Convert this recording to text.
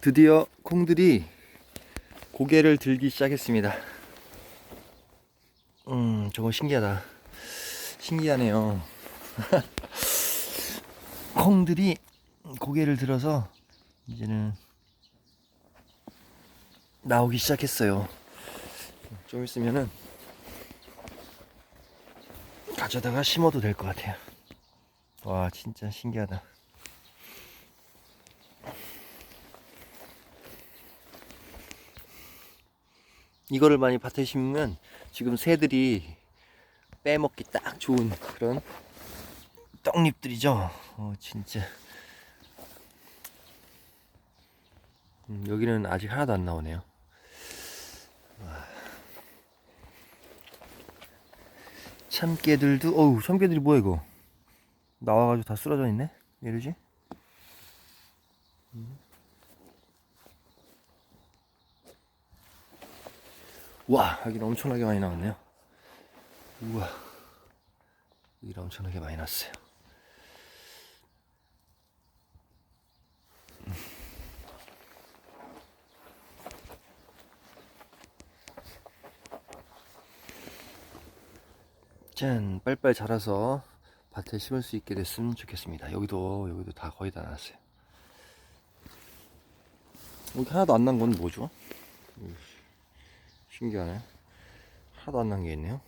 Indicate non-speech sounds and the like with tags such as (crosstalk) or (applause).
드디어 콩들이 고개를 들기 시작했습니다. 음, 저거 신기하다. 신기하네요. (laughs) 콩들이 고개를 들어서 이제는 나오기 시작했어요. 좀 있으면은 가져다가 심어도 될 것 같아요. 와, 진짜 신기하다. 이거를 많이 심으면 지금 새들이 빼먹기 딱 좋은 그런 떡잎들이죠. 어, 진짜. 음, 여기는 아직 하나도 안 나오네요. 와. 참깨들도, 어우, 참깨들이 뭐야, 이거? 나와가지고 다 쓰러져 있네? 왜 이러지? 음. 와, 여기는 엄청나게 많이 나왔네요. 우와. 여기는 엄청나게 많이 났어요. 짠, 빨빨 자라서 밭에 심을 수 있게 됐으면 좋겠습니다. 여기도, 여기도 다 거의 다 났어요. 여기 하나도 안 난 건 뭐죠? 신기하네. 하나도 안 난 게 있네요.